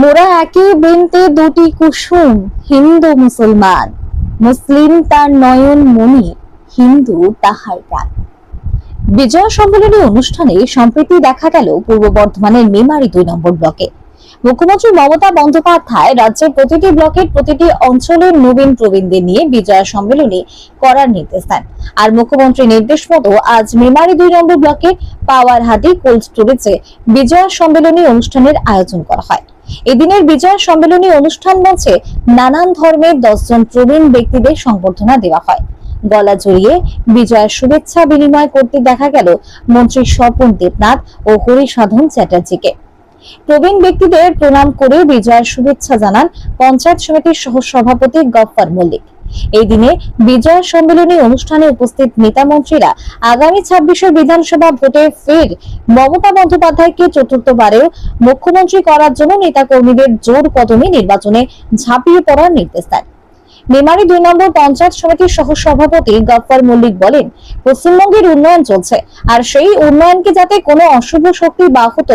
মোরা একই বৃন্তে দুটি কুসুম, হিন্দু মুসলমান। মুসলিম তার নয়ন মনি হিন্দু তাহার প্রাণ। বিজয় সম্মেলনী অনুষ্ঠানে সম্প্রীতি দেখা গেল পূর্ব বর্ধমানের মেমারি দুই নম্বর ব্লকে। মুখ্যমন্ত্রী মমতা বন্দ্যোপাধ্যায় রাজ্যের প্রতিটি ব্লকের প্রতিটি অঞ্চলের নবীন প্রবীণদের নিয়ে বিজয়া সম্মেলনী করার নির্দেশ দেন। আর মুখ্যমন্ত্রীর নির্দেশ মতো আজ মেমারি দুই নম্বর ব্লকে পাওয়ারহাটি কোল্ড স্টোরেজে বিজয়া সম্মেলনী অনুষ্ঠানের আয়োজন করা হয়। এদিনের বিজয় সম্মেলনী অনুষ্ঠান মঞ্চে নানান ধর্মের দশজন প্রবীণ ব্যক্তিদের সংবর্ধনা দেওয়া হয়। গলা জড়িয়ে বিজয়ের শুভেচ্ছা বিনিময় করতে দেখা গেল মন্ত্রী স্বপন দেবনাথ ও হরিসাধন চ্যাটার্জিকে। প্রবীণ ব্যক্তিদের প্রণাম করে বিজয়ের শুভেচ্ছা জানান পঞ্চায়েত সমিতির সহ সভাপতি গফ্ফার মল্লিক। এই দিনে বিজয় সম্মেলনী অনুষ্ঠানে উপস্থিত নেতা মন্ত্রীরা আগামী ছাব্বিশে বিধানসভা ভোটে ফের মমতা বন্দ্যোপাধ্যায়কে চতুর্থবারেও মুখ্যমন্ত্রী করার জন্য নেতাকর্মীদের জোর কদমে নির্বাচনে ঝাঁপিয়ে পড়ার নির্দেশ দেন। মেমারি দুই নম্বর পঞ্চায়েত সমিতির সহ সভাপতি গফফার মল্লিক বলেন, পশ্চিমবঙ্গের উন্নয়ন চলছে আর সেই উন্নয়নকে যাতে কোনো অশুভ শক্তি বাহত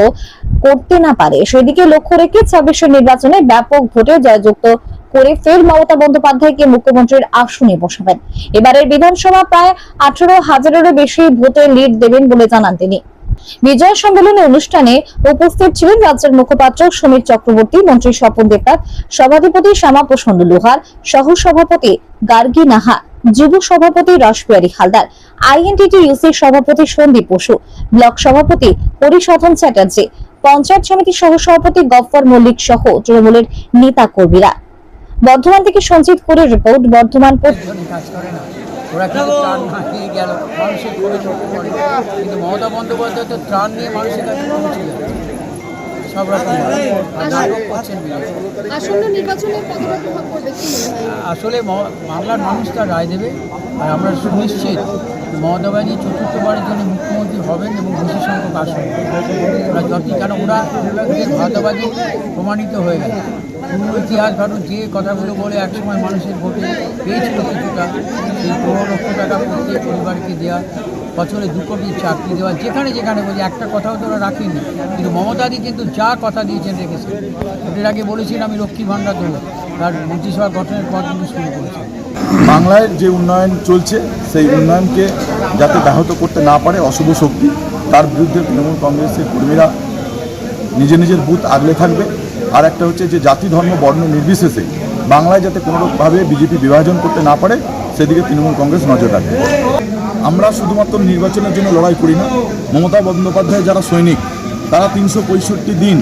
করতে না পারে, সেদিকে লক্ষ্য রেখে ছাব্বিশের নির্বাচনে ব্যাপক ভোটে জয়যুক্ত করে ফের মমতা বন্দ্যোপাধ্যায়কে মুখ্যমন্ত্রীর আসনে বসাবেন। এবারের বিধানসভা প্রায় আঠারো হাজারেরও বেশি ভোটে লিড দেবেন বলে জানান তিনি। বিজয় সম্মেলনে অনুষ্ঠানে উপস্থিত ছিলেন রাজ্যের মুখপাত্র সমীর চক্রবর্তী, মন্ত্রী স্বপন দেবনাথ, সভাধিপতি শ্যামা প্রসন্ন লোহার সহ সভাপতি গার্গী নাহা, যুব সভাপতি রসবিহারী হালদার, আইএনটিটি ইউসির সভাপতি সন্দীপ বসু, ব্লক সভাপতি হরিসাধন চ্যাটার্জি, পঞ্চায়েত সমিতির সহ সভাপতি গফর মল্লিক সহ তৃণমূলের নেতা কর্মীরা বর্ধমান থেকে সঞ্জিত করে রিপোর্ট বর্ধমান কাজ করে না। ওরা কিন্তু ত্রাণ গেল। মানুষের মমতা বন্দ্যোপাধ্যায় তো ত্রাণ নিয়ে মানুষের কাছে পৌঁছে যাচ্ছে সব রকম নাটক করছেন আসলে বাংলার মানুষ তার রায় দেবে। আর আমরা সুনিশ্চিত মমতা ব্যানার্জি চতুর্থবারের জন্য মুখ্যমন্ত্রী হবেন এবং বেশি সংখ্যক আসন। ওরা যতই কেন ওরা ভারতবাদী প্রমাণিত হয়ে গেছে। পুরো ইতিহাস ভারত যে কথাগুলো বলে একসময় মানুষের ভোটে পেয়েছিল কিছুটা, সেই পনেরো লক্ষ টাকা প্রত্যেক পরিবারকে দেওয়া বছরে দু কোটি চাকরি দেওয়া, যেখানে যেখানে বলি, একটা কথাও তো ওরা রাখেনি। কিন্তু মমতাদি কিন্তু যা কথা দিয়েছেন রেখেছে এর আগে বলেছিলেন আমি লক্ষ্মী ভাণ্ডার দেবো। তার মন্ত্রিসভা গঠনের পর কিন্তু শুরু করেছে বাংলায় যে উন্নয়ন চলছে, সেই উন্নয়নকে যাতে ব্যাহত করতে না পারে অশুভ শক্তি, তার বিরুদ্ধে তৃণমূল কংগ্রেসের কর্মীরা নিজের নিজের বুথ আগলে থাকবে। আর একটা হচ্ছে যে জাতি, ধর্ম, বর্ণ নির্বিশেষে বাংলায় যাতে কোনোরকমভাবে বিজেপি বিভাজন করতে না পারে, সেদিকে তৃণমূল কংগ্রেস নজর রাখে। আমরা শুধুমাত্র নির্বাচনের জন্য লড়াই করি না, মমতা বন্দ্যোপাধ্যায় যারা সৈনিক, তারা তিনশো পঁয়ষট্টি দিন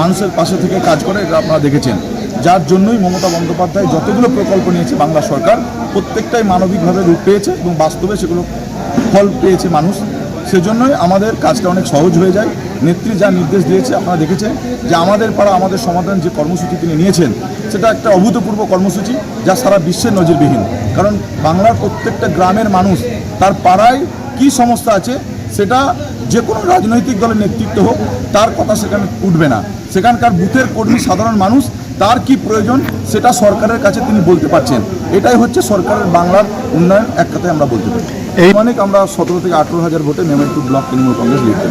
মানুষের পাশে থেকে কাজ করে, এটা আপনারা দেখেছেন। যার জন্যই মমতা বন্দ্যোপাধ্যায় যতগুলো প্রকল্প নিয়েছে বাংলা সরকার, প্রত্যেকটাই মানবিকভাবে রূপ পেয়েছে এবং বাস্তবে সেগুলো ফল পেয়েছে মানুষ। সেজন্যই আমাদের কাজটা অনেক সহজ হয়ে যায়। নেত্রী যা নির্দেশ দিয়েছে, আপনারা দেখেছেন যে আমাদের পাড়া, আমাদের সমাধান যে কর্মসূচি তিনি নিয়েছেন, সেটা একটা অভূতপূর্ব কর্মসূচি যা সারা বিশ্বের নজিরবিহীন। কারণ বাংলার প্রত্যেকটা গ্রামের মানুষ তার পাড়ায় কি সমস্যা আছে, সেটা যে কোনো রাজনৈতিক দলের নেতৃত্ব হোক তার কথা সেখানে উঠবে না। সেখানকার বুথের কর্মী সাধারণ মানুষ তার কি প্রয়োজন সেটা সরকারের কাছে তিনি বলতে পারছেন। এটাই হচ্ছে সরকারের বাংলার উন্নয়ন এক কথায় আমরা বলতে পারি। এই অনেক আমরা সতেরো থেকে আঠেরো হাজার ভোটে নেমেটু ব্লক তৃণমূল কংগ্রেস লিখতে